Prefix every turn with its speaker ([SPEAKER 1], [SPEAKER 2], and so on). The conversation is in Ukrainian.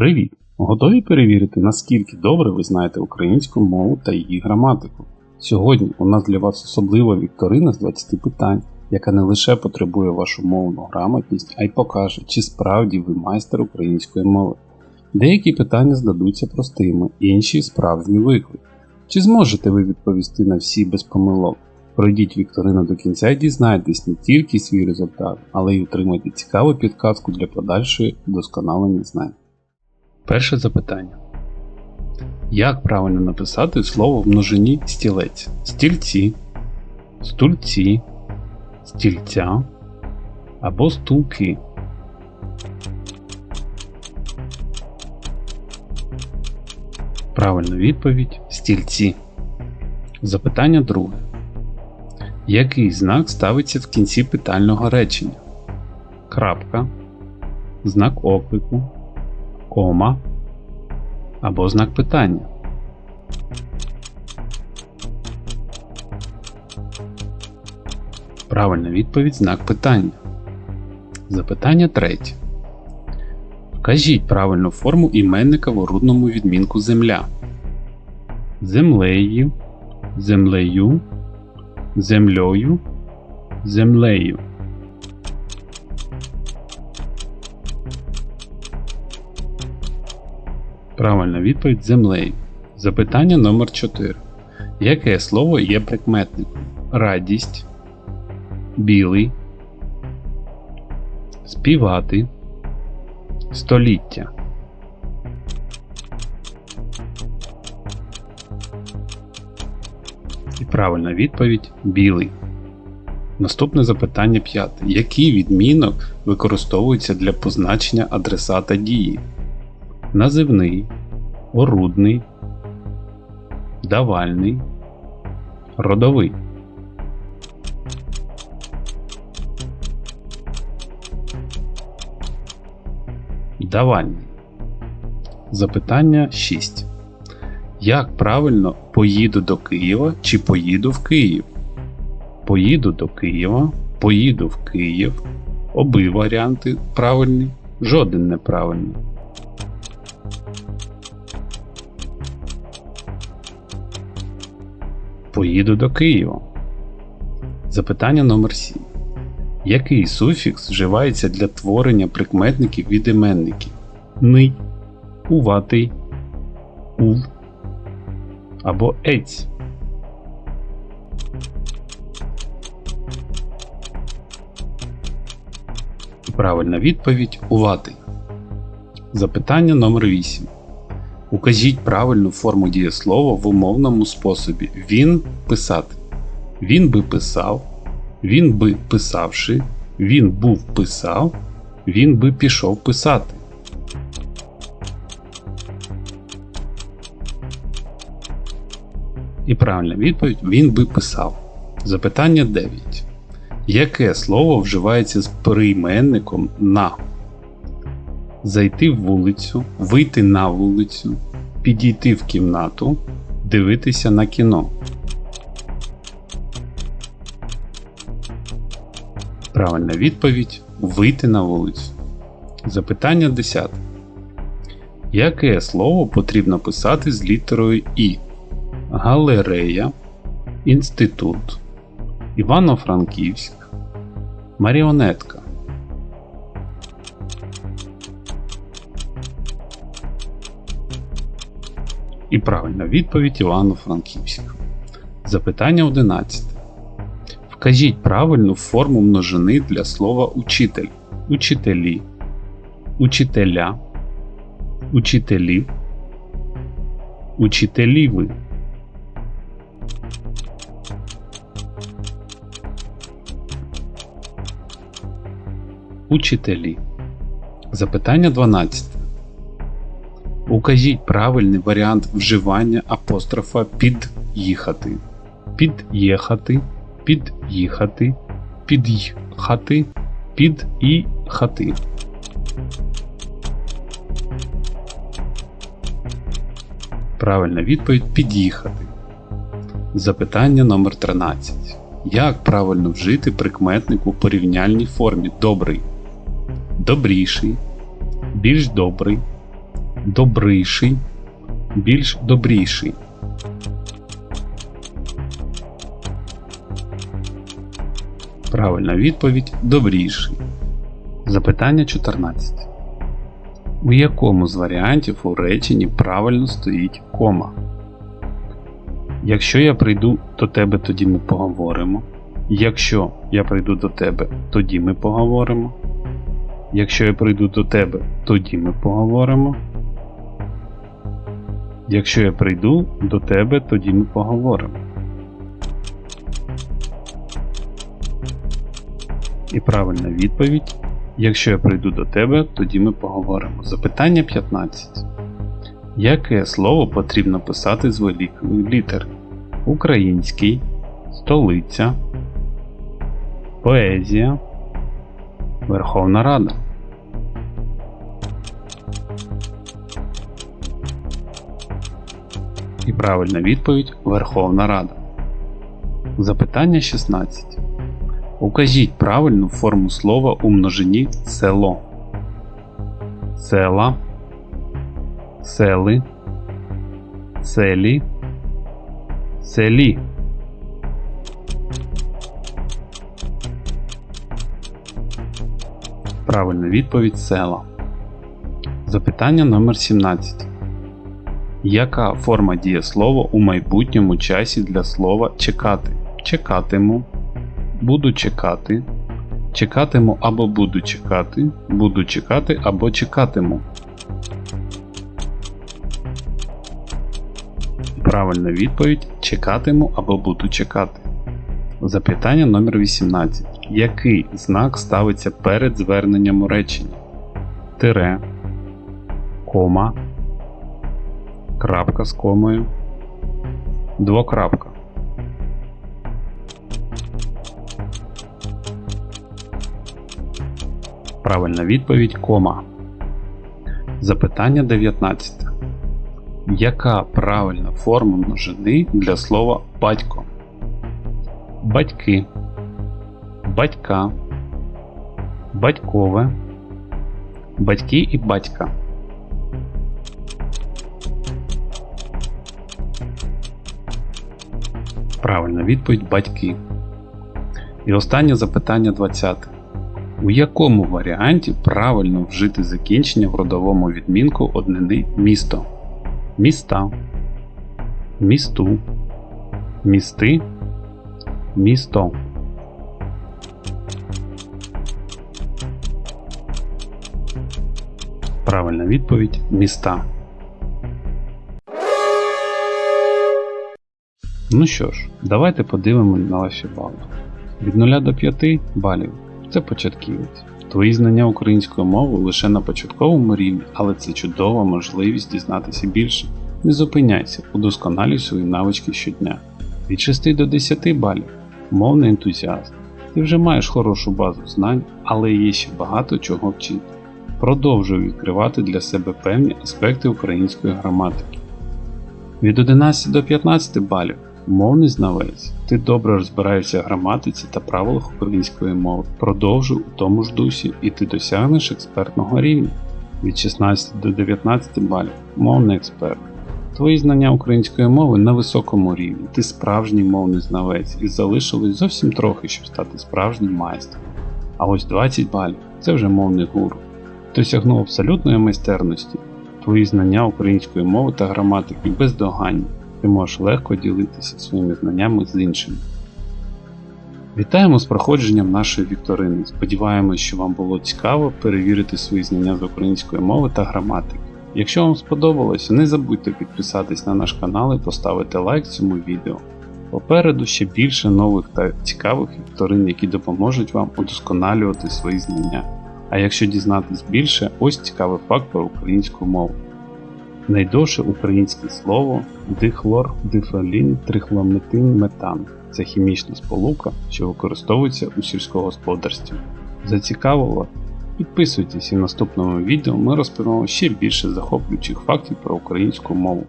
[SPEAKER 1] Привіт! Готові перевірити, наскільки добре ви знаєте українську мову та її граматику? Сьогодні у нас для вас особлива вікторина з 20 питань, яка не лише потребує вашу мовну грамотність, а й покаже, чи справді ви майстер української мови. Деякі питання здадуться простими, інші справжній виклик. Чи зможете ви відповісти на всі без помилок? Пройдіть вікторину до кінця і дізнайтесь не тільки свій результат, але й отримайте цікаву підказку для подальшої вдосконалення знань. Перше запитання. Як правильно написати слово в множині стілець? Стільці, стульці, стільця або стулки? Правильна відповідь стільці. Запитання друге. Який знак ставиться в кінці питального речення? Крапка, знак оклику, кома або знак питання. Правильна відповідь знак питання. Запитання третє. Вкажіть правильну форму іменника в орудному відмінку земля. Землею, землею, землею, землею. Правильна відповідь землею. Запитання номер 4. Яке слово є прикметником? Радість, білий, співати, століття. І правильна відповідь білий. Наступне запитання п'яте. Який відмінок використовується для позначення адресата дії? Називний, орудний, давальний, родовий. Давальний. Запитання 6. Як правильно поїду до Києва чи поїду в Київ? Поїду до Києва, поїду в Київ. Оби варіанти правильні, жоден неправильний. Поїду до Києва. Запитання номер 7. Який суфікс вживається для творення прикметників від іменників? Ний, уватий, ув або ець. Правильна відповідь уватий. Запитання номер 8. Укажіть правильну форму дієслова в умовному способі. Він писати. Він би писав. Він би писавши. Він був писав. Він би пішов писати. І правильна відповідь він би писав. Запитання 9. Яке слово вживається з прийменником на? Зайти в вулицю, вийти на вулицю, підійти в кімнату, дивитися на кіно. Правильна відповідь вийти на вулицю. Запитання 10. Яке слово потрібно писати з літерою І? Галерея, Інститут, Івано-Франківськ, Маріонетка. І правильна відповідь Івано-Франківськ. Запитання 11. Вкажіть правильну форму множини для слова учитель, учителі, учителя, учителів, учителіви. Учителі. Запитання 12. Укажіть правильний варіант вживання апострофа під'їхати. Під'їхати, під'їхати, під'їхати, під'їхати. Правильна відповідь під'їхати. Запитання номер 13. Як правильно вжити прикметник у порівняльній формі добрий? Добріший, більш добрий, добрийший, більш добріший. Правильна відповідь добріший. Запитання 14. У якому з варіантів у реченні правильно стоїть кома? Якщо я прийду до тебе, тоді ми поговоримо. Якщо я прийду до тебе, тоді ми поговоримо. Якщо я прийду до тебе, тоді ми поговоримо. Якщо я прийду до тебе, тоді ми поговоримо. І правильна відповідь. Якщо я прийду до тебе, тоді ми поговоримо. Запитання 15. Яке слово потрібно писати з великої літери? Український, столиця, поезія, Верховна Рада. І правильна відповідь Верховна Рада. Запитання 16. Укажіть правильну форму слова у множині село. Села, сели, селі, селі. Правильна відповідь села. Запитання номер 17. Яка форма дієслова у майбутньому часі для слова чекати? Чекатиму, буду чекати, чекатиму або буду чекати, буду чекати або чекатиму. Правильна відповідь чекатиму або буду чекати. Запитання номер 18. Який знак ставиться перед зверненням у реченні? Тире, кома, крапка з комою, двокрапка. Правильна відповідь кома. Запитання 19. Яка правильна форма множини для слова батько? Батьки, батька, батькове, батьки і батька. Правильна відповідь батьки. І останнє запитання 20. У якому варіанті правильно вжити закінчення в родовому відмінку однини місто? Міста, місту, місти, місто. Правильна відповідь міста. Ну що ж, давайте подивимося на ваші бали. Від 0 до 5 балів це початківець. Твої знання української мови лише на початковому рівні, але це чудова можливість дізнатися більше. Не зупиняйся, удосконалюй свої навички щодня. Від 6 до 10 балів мовний ентузіаст. Ти вже маєш хорошу базу знань, але є ще багато чого вчити. Продовжуй відкривати для себе певні аспекти української граматики. Від 11 до 15 балів мовний знавець. Ти добре розбираєшся в граматиці та правилах української мови. Продовжуй у тому ж дусі і ти досягнеш експертного рівня. Від 16 до 19 балів мовний експерт. Твої знання української мови на високому рівні. Ти справжній мовний знавець і залишилось зовсім трохи, щоб стати справжнім майстром. А ось 20 балів це вже мовний гуру. Досягнув абсолютної майстерності. Твої знання української мови та граматики бездоганні. Ти можеш легко ділитися своїми знаннями з іншими. Вітаємо з проходженням нашої вікторини. Сподіваємось, що вам було цікаво перевірити свої знання з української мови та граматики. Якщо вам сподобалося, не забудьте підписатись на наш канал і поставити лайк цьому відео. Попереду ще більше нових та цікавих вікторин, які допоможуть вам удосконалювати свої знання. А якщо дізнатись більше, ось цікавий факт про українську мову. Найдовше українське слово дихлор, дифролін, трихлометин, метан. Це хімічна сполука, що використовується у сільськогосподарстві. Зацікавило? Підписуйтесь і в наступному відео ми розповімо ще більше захоплюючих фактів про українську мову.